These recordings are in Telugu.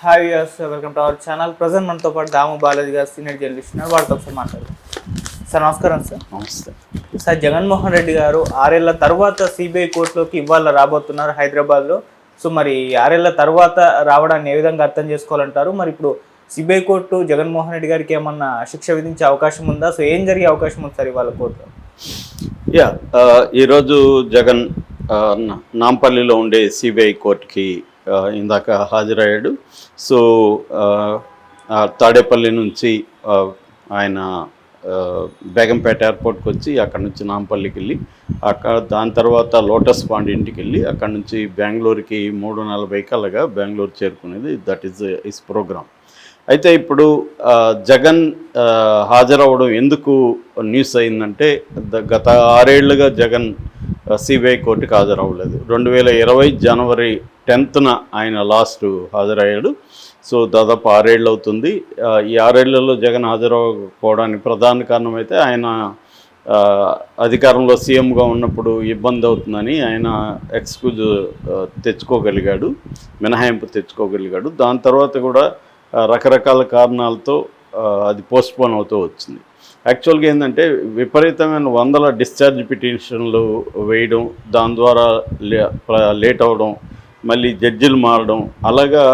Hi yes welcome to our channel present మనతో పాటు దాము బాలాజీ గారు సీనియర్ జర్నలిస్ట్ ఉన్నారు. వారితో ఒకసారి మాట్లాడు సార్ నమస్కారం సార్ నమస్తే. సార్ జగన్మోహన్ రెడ్డి గారు ఆరేళ్ళ తర్వాత సిబిఐ కోర్టులోకి ఇవాళ రాబోతున్నారు హైదరాబాద్లో. సో మరి ఆరేళ్ళ తర్వాత రావడాన్ని ఏ విధంగా అర్థం చేసుకోవాలంటారు? మరి ఇప్పుడు సిబిఐ కోర్టు జగన్మోహన్ రెడ్డి గారికి ఏమన్నా శిక్ష విధించే అవకాశం ఉందా? సో ఏం జరిగే అవకాశం ఉంది సార్ ఇవాళ కోర్టులో? యా ఆ, ఈరోజు జగన్ నా- నాంపల్లిలో ఉండే సిబిఐ కోర్టుకి ఇందాక హాజరయ్యాడు. సో తాడేపల్లి నుంచి ఆయన బేగంపేట ఎయిర్పోర్ట్కి వచ్చి అక్కడ నుంచి నాంపల్లికి వెళ్ళి అక్కడ దాని తర్వాత లోటస్ పాండ్ ఇంటికి వెళ్ళి అక్కడ నుంచి బెంగళూరుకి మూడు నలభై కల్లాగా బెంగళూరు చేరుకునేది. దట్ ఈస్ ఇస్ ప్రోగ్రామ్ అయితే ఇప్పుడు జగన్ హాజరవ్వడం ఎందుకు న్యూస్ అయిందంటే ద- గత ఆరేళ్ళుగా జగన్ సిబిఐ కోర్టుకి హాజరవ్వలేదు. రెండు వేల ఇరవై జనవరి టెన్త్న ఆయన లాస్ట్ హాజరయ్యాడు. సో దాదాపు ఆరేళ్ళు అవుతుంది ఈ ఆరేళ్ళలో జగన్ హాజరవ్వకపోవడానికి ప్రధాన కారణం అయితే ఆయన అధికారంలో సీఎంగా ఉన్నప్పుడు ఇబ్బంది అవుతుందని ఆయన ఎక్స్క్యూజ్ తెచ్చుకోగలిగాడు మినహాయింపు తెచ్చుకోగలిగాడు. దాని తర్వాత కూడా రకరకాల కారణాలతో అది పోస్ట్పోన్ అవుతూ వచ్చింది. యాక్చువల్గా ఏంటంటే విపరీతమైన వందల డిశ్చార్జ్ పిటిషన్లు వేయడం దాని ద్వారా లే- లేట్ అవ్వడం మళ్ళీ జడ్జిలు మారడం అలాగా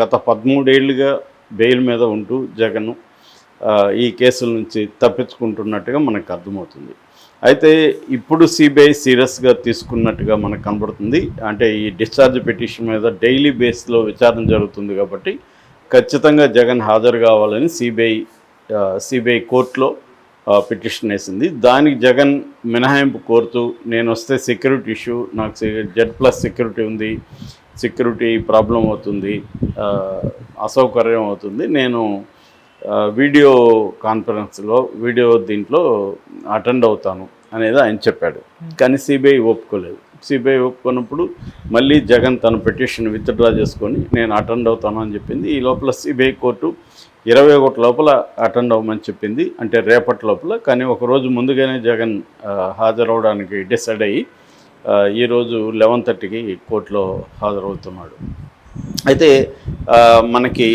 గత పదమూడేళ్ళుగా బెయిల్ మీద ఉంటూ జగన్ ఈ కేసుల నుంచి తప్పించుకుంటున్నట్టుగా మనకు అర్థమవుతుంది. అయితే ఇప్పుడు సిబిఐ సీరియస్గా తీసుకున్నట్టుగా మనకు కనబడుతుంది. అంటే ఈ డిశ్చార్జ్ పిటిషన్ మీద డైలీ బేస్లో విచారణ జరుగుతుంది కాబట్టి ఖచ్చితంగా జగన్ హాజరు కావాలని సిబిఐ సిబిఐ కోర్టులో పిటిషన్ వేసింది. దానికి జగన్ మినహాయింపు కోరుతూ నేను వస్తే సెక్యూరిటీ ఇష్యూ నాకు జెడ్ ప్లస్ సెక్యూరిటీ ఉంది సెక్యూరిటీ ప్రాబ్లం అవుతుంది అసౌకర్యం అవుతుంది. నేను వీడియో కాన్ఫరెన్స్లో వీడియో దీంట్లో అటెండ్ అవుతాను అనేది ఆయన చెప్పాడు. కానీ సిబిఐ ఒప్పుకోలేదు. సిబిఐ ఒప్పుకున్నప్పుడు మళ్ళీ జగన్ తన పిటిషన్ విత్డ్రా చేసుకొని నేను అటెండ్ అవుతాను అని చెప్పింది. ఈ లోపల సిబిఐ కోర్టు ఇరవై ఒకటి లోపల అటెండ్ అవ్వమని చెప్పింది. అంటే రేపటి లోపల. కానీ ఒకరోజు ముందుగానే జగన్ హాజరవడానికి డిసైడ్ అయ్యి ఈరోజు లెవెన్ థర్టీకి కోర్టులో హాజరవుతున్నాడు. అయితే మనకి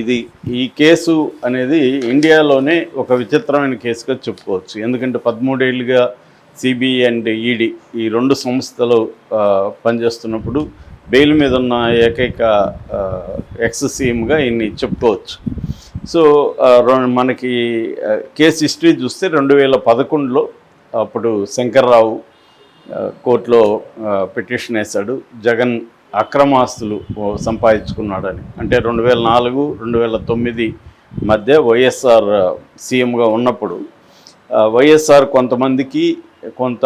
ఇది ఈ కేసు అనేది ఇండియాలోనే ఒక విచిత్రమైన కేసుగా చెప్పుకోవచ్చు. ఎందుకంటే పదమూడేళ్ళుగా సిబిఐ అండ్ ఈడీ ఈ రెండు సంస్థలు పనిచేస్తున్నప్పుడు బెయిల్ మీద ఉన్న ఏకైక ఎక్స్ సీఎంగా ఈయన్ని చెప్పుకోవచ్చు. సో మనకి కేసు హిస్టరీ చూస్తే రెండు వేల పదకొండులో అప్పుడు శంకర్రావు కోర్టులో పిటిషన్ వేశాడు. జగన్ అక్రమాస్తులు ఆస్తులు సంపాదించుకున్నాడని. అంటే రెండు వేల నాలుగు రెండు వేల తొమ్మిది మధ్య వైఎస్ఆర్ సీఎంగా ఉన్నప్పుడు వైఎస్ఆర్ కొంతమందికి కొంత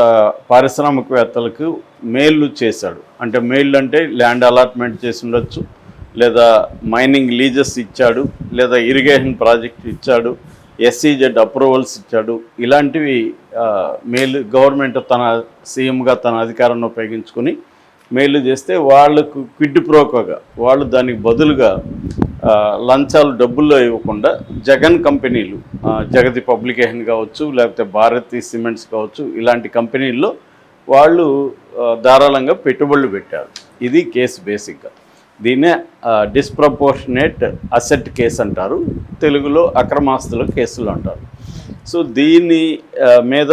పారిశ్రామికవేత్తలకు మేళ్ళు చేశాడు. అంటే మేళ్ళు అంటే ల్యాండ్ అలాట్మెంట్ చేసి ఉండొచ్చు లేదా మైనింగ్ లీజెస్ ఇచ్చాడు లేదా ఇరిగేషన్ ప్రాజెక్ట్ ఇచ్చాడు ఎస్సీజెడ్ అప్రూవల్స్ ఇచ్చాడు. ఇలాంటివి మేలు గవర్నమెంట్ తన సీఎంగా తన అధికారాన్ని ఉపయోగించుకొని మేలు చేస్తే వాళ్ళకు క్విడ్ ప్రోకోగా వాళ్ళు దానికి బదులుగా లంచాలు డబ్బుల్లో ఇవ్వకుండా జగన్ కంపెనీలు జగతి పబ్లికేషన్ కావచ్చు లేకపోతే భారతి సిమెంట్స్ కావచ్చు ఇలాంటి కంపెనీల్లో వాళ్ళు ధారాళంగా పెట్టుబడులు పెట్టారు. ఇది కేసు బేసిక్గా. దీన్నే డిస్ప్రపోర్షనేట్ అసెట్ కేసు అంటారు. తెలుగులో అక్రమాస్తుల కేసులు అంటారు. సో దీని మీద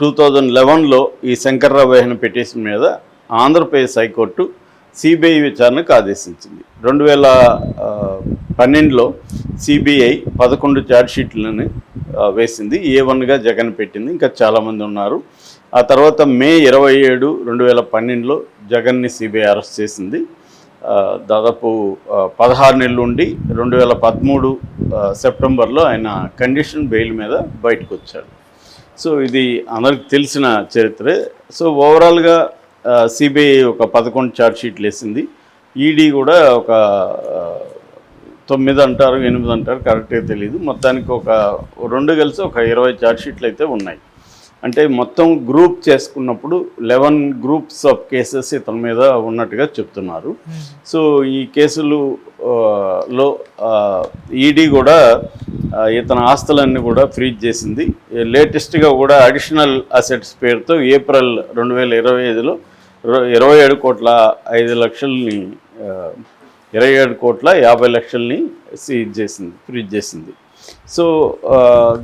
టూ థౌజండ్ లెవెన్లో ఈ శంకర్రావు వేహన పిటిషన్ మీద ఆంధ్రప్రదేశ్ హైకోర్టు సిబిఐ విచారణకు ఆదేశించింది. రెండు వేల పన్నెండులో సిబిఐ పదకొండు ఛార్జ్షీట్లను వేసింది. ఏ వన్గా జగన్ పెట్టింది. ఇంకా చాలామంది ఉన్నారు. ఆ తర్వాత మే ఇరవై ఏడు రెండు వేల పన్నెండులో జగన్ని సిబిఐ అరెస్ట్ చేసింది. దాదాపు పదహారు నెలలు ఉండి రెండు వేల పదమూడు సెప్టెంబర్లో ఆయన కండిషన్ బెయిల్ మీద బయటకు వచ్చాడు. సో ఇది అందరికి తెలిసిన చరిత్రే. సో ఓవరాల్గా సిబిఐ ఒక పదకొండు ఛార్జ్ షీట్లు వేసింది ఈడీ కూడా ఒక తొమ్మిది అంటారు ఎనిమిది అంటారు కరెక్ట్గా తెలియదు మొత్తానికి ఒక రెండు కలిసి ఒక ఇరవై ఛార్జ్ షీట్లు అయితే ఉన్నాయి. అంటే మొత్తం గ్రూప్ చేసుకున్నప్పుడు లెవెన్ గ్రూప్స్ ఆఫ్ కేసెస్ ఇతని మీద ఉన్నట్టుగా చెప్తున్నారు. సో ఈ కేసులు లో ఈడీ కూడా ఇతని ఆస్తులన్నీ కూడా ఫ్రీజ్ చేసింది. లేటెస్ట్గా కూడా అడిషనల్ అసెట్స్ పేరుతో ఏప్రిల్ రెండు వేల ఇరవై ఐదులో ఇరవై ఏడు కోట్ల ఐదు లక్షల్ని ఇరవై ఏడు కోట్ల యాభై లక్షల్ని సీజ్ చేసింది ఫ్రీజ్ చేసింది. సో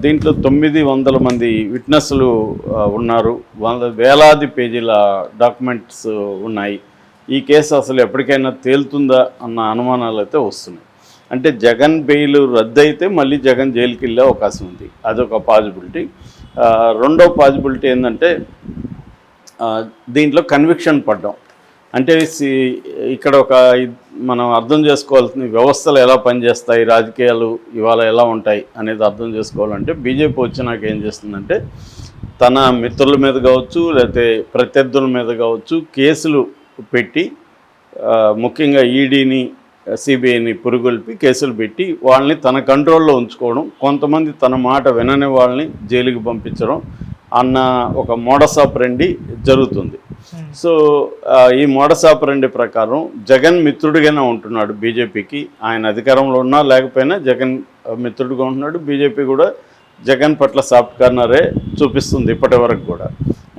దీంట్లో తొమ్మిది వందల మంది విట్నెస్లు ఉన్నారు. వంద వేలాది పేజీల డాక్యుమెంట్స్ ఉన్నాయి. ఈ కేసు అసలు ఎప్పటికైనా తేలుతుందా అన్న అనుమానాలు అయితే వస్తున్నాయి. అంటే జగన్ బెయిల్ రద్దు అయితే మళ్ళీ జగన్ జైలుకి వెళ్ళే అవకాశం ఉంది. అదొక పాజిబిలిటీ. రెండో పాజిబిలిటీ ఏంటంటే దీంట్లో కన్విక్షన్ పడ్డాం. అంటే సి- ఇక్కడ ఒక మనం అర్థం చేసుకోవాల్సిన వ్యవస్థలు ఎలా పనిచేస్తాయి రాజకీయాలు ఇవాళ ఎలా ఉంటాయి అనేది అర్థం చేసుకోవాలంటే బీజేపీ వచ్చినాక ఏం చేస్తుందంటే తన మిత్రుల మీద కావచ్చు లేకపోతే ప్రత్యర్థుల మీద కావచ్చు కేసులు పెట్టి ముఖ్యంగా ఈడీని సిబిఐని పురుగొల్పి కేసులు పెట్టి వాళ్ళని తన కంట్రోల్లో ఉంచుకోవడం కొంతమంది తన మాట వినని వాళ్ళని జైలుకి పంపించడం అన్న ఒక మోడస్ ఆపరండి జరుగుతుంది. సో ఆ, ఈ మోడస్ ఆపరండి ప్రకారం జగన్ మిత్రుడిగానే ఉంటున్నాడు బీజేపీకి. ఆయన అధికారంలో ఉన్నా లేకపోయినా జగన్ మిత్రుడిగా ఉంటున్నాడు. బీజేపీ కూడా జగన్ పట్ల సాఫ్ట్ కార్నరే చూపిస్తుంది ఇప్పటి వరకు కూడా.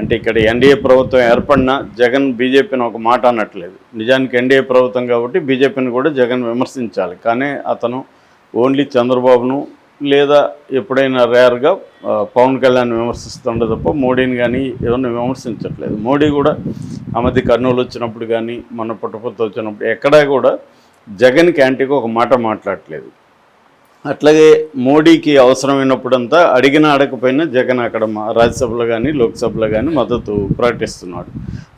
అంటే ఇక్కడ ఎన్డీఏ ప్రభుత్వం ఏర్పడినా జగన్ బీజేపీని ఒక మాట అనట్లేదు. నిజానికి ఎన్డీఏ ప్రభుత్వం కాబట్టి బీజేపీని కూడా జగన్ విమర్శించాలి. కానీ అతను ఓన్లీ చంద్రబాబును లేదా ఎప్పుడైనా రేర్గా పవన్ కళ్యాణ్ విమర్శిస్తుండే తప్ప మోడీని కానీ ఎవరిని విమర్శించట్లేదు. మోడీ కూడా ఆమెది కర్నూలు వచ్చినప్పుడు కానీ మన పుట్టపర్తి వచ్చినప్పుడు ఎక్కడా కూడా జగన్కి యాంటీకి ఒక మాట మాట్లాడట్లేదు. అట్లాగే మోడీకి అవసరమైనప్పుడంతా అడిగిన అడగకపోయినా జగన్ అక్కడ మా- రాజ్యసభలో కానీ లోక్సభలో కానీ మద్దతు ప్రకటిస్తున్నాడు.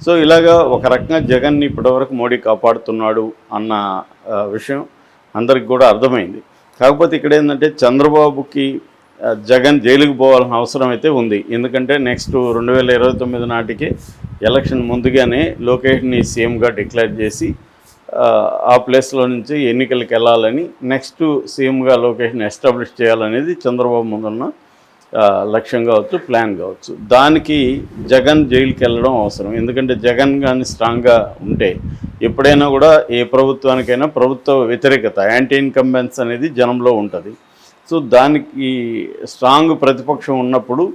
సో ఇలాగా ఒక రకంగా జగన్ని ఇప్పటివరకు మోడీ కాపాడుతున్నాడు అన్న విషయం అందరికి కూడా అర్థమైంది. కాకపోతే ఇక్కడ ఏంటంటే చంద్రబాబుకి జగన్ జైలుకు పోవాల్సిన అవసరం అయితే ఉంది. ఎందుకంటే నెక్స్ట్ రెండు వేల ఇరవై తొమ్మిది నాటికి ఎలక్షన్ ముందుగానే లోకేష్ని సీఎంగా డిక్లేర్ చేసి ఆ, ప్లేస్లో నుంచి ఎన్నికలకు వెళ్ళాలని నెక్స్ట్ సీఎంగా లొకేషన్ ఎస్టాబ్లిష్ చేయాలనేది చంద్రబాబు ముందున్న లక్ష్యం కావచ్చు ప్లాన్ కావచ్చు. దానికి జగన్ జైలుకి వెళ్ళడం అవసరం. ఎందుకంటే జగన్ కానీ స్ట్రాంగ్గా ఉంటే ఎప్పుడైనా కూడా ఏ ప్రభుత్వానికైనా ప్రభుత్వ వ్యతిరేకత యాంటీ ఇన్కంబెన్స్ అనేది జనంలో ఉంటుంది. సో దానికి స్ట్రాంగ్ ప్రతిపక్షం ఉన్నప్పుడు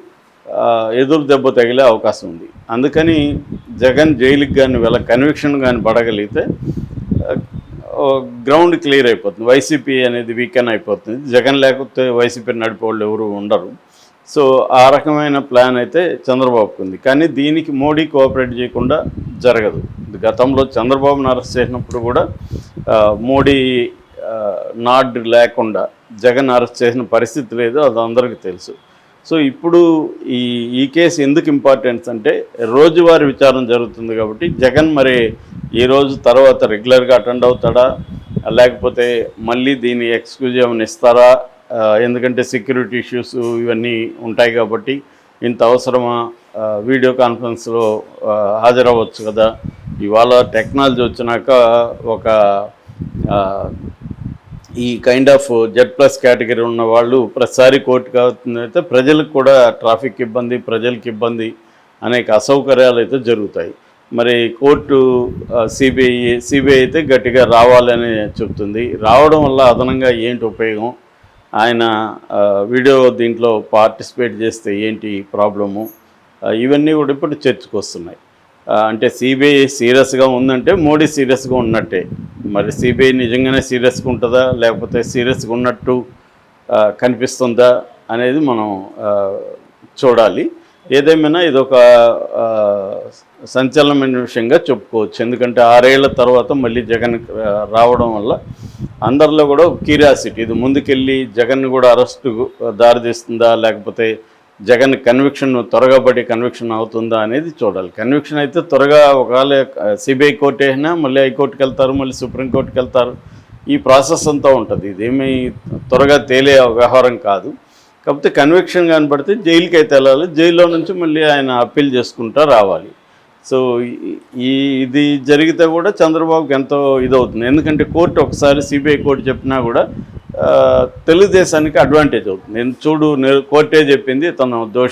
ఎదురు దెబ్బ తగిలే అవకాశం ఉంది. అందుకని జగన్ జైలుకి కానీ వీళ్ళ కన్విక్షన్ కానీ పడగలిగితే గ్రౌండ్ క్లియర్ అయిపోతుంది. వైసీపీ అనేది వీకెన్ అయిపోతుంది. జగన్ లేకపోతే వైసీపీ నడిపేవాళ్ళు ఎవరు ఉండరు. సో ఆ రకమైన ప్లాన్ అయితే చంద్రబాబుకు ఉంది. కానీ దీనికి మోడీ కోఆపరేట్ చేయకుండా జరగదు. గతంలో చంద్రబాబును అరెస్ట్ చేసినప్పుడు కూడా మోడీ నాడ్ లేకుండా జగన్ అరెస్ట్ చేసిన పరిస్థితి లేదు. అది అందరికీ తెలుసు. సో ఇప్పుడు ఈ ఈ కేసు ఎందుకు ఇంపార్టెన్స్ అంటే రోజువారీ విచారణ జరుగుతుంది కాబట్టి జగన్ మరి ఈరోజు తర్వాత రెగ్యులర్గా అటెండ్ అవుతాడా? లేకపోతే మళ్ళీ దీన్ని ఎక్స్క్యూజ్ ఏమైనా ఇస్తారా ఎందుకంటే సెక్యూరిటీ ఇష్యూస్ ఇవన్నీ ఉంటాయి కాబట్టి ఇంత అవసరమా? వీడియో కాన్ఫరెన్స్లో హాజరవ్వచ్చు కదా? ఇవాళ టెక్నాలజీ వచ్చినాక ఒక ఈ kind of Z plus category ఉన్న వాళ్ళు ప్రతిసారి కోర్టుకు అవుతుందైతే ప్రజలకు కూడా ట్రాఫిక్ ఇబ్బంది ప్రజలకు ఇబ్బంది అనేక అసౌకర్యాలు అయితే జరుగుతాయి. మరి కోర్టు సిబిఐ సిబిఐ అయితే గట్టిగా రావాలని చెప్తుంది రావడం వల్ల అదనంగా ఏంటి ఉపయోగం? ఆయన వీడియో దీంట్లో పార్టిసిపేట్ చేస్తే ఏంటి ప్రాబ్లము? ఇవన్నీ కూడా ఇప్పుడు చర్చకు వస్తున్నాయి. అంటే సిబిఐ సీరియస్గా ఉందంటే మోడీ సీరియస్గా ఉన్నట్టే. మరి సిబిఐ నిజంగానే సీరియస్గా ఉంటుందా? లేకపోతే సీరియస్గా ఉన్నట్టు కనిపిస్తుందా అనేది మనం చూడాలి. ఏదేమైనా ఇదొక ఒక సంచలనమైన విషయంగా చెప్పుకోవచ్చు. ఎందుకంటే ఆరేళ్ళ తర్వాత మళ్ళీ జగన్ రావడం వల్ల అందరిలో కూడా క్యూరియాసిటీ. ఇది ముందుకెళ్ళి జగన్ కూడా అరెస్టు దారితీస్తుందా లేకపోతే జగన్ కన్విక్షన్ త్వరగా పడి కన్విక్షన్ అవుతుందా అనేది చూడాలి. కన్విక్షన్ అయితే త్వరగా ఒకవేళ సిబిఐ కోర్టు అయినా మళ్ళీ హైకోర్టుకి వెళ్తారు మళ్ళీ సుప్రీంకోర్టుకి వెళ్తారు. ఈ ప్రాసెస్ అంతా ఉంటుంది. ఇదేమీ త్వరగా తేలే వ్యవహారం కాదు. కాకపోతే కన్విక్షన్ కనబడితే జైలుకి అయితే వెళ్ళాలి జైల్లో నుంచి మళ్ళీ ఆయన అప్పీల్ చేసుకుంటా రావాలి. సో ఈ- ఇది జరిగితే కూడా చంద్రబాబుకి ఎంతో ఇదవుతుంది. ఎందుకంటే కోర్టు ఒకసారి సిబిఐ కోర్టు చెప్పినా కూడా తెలుగుదేశానికి అడ్వాంటేజ్ అవుతుంది. నేను చూడు కోర్టే చెప్పింది తను దోషం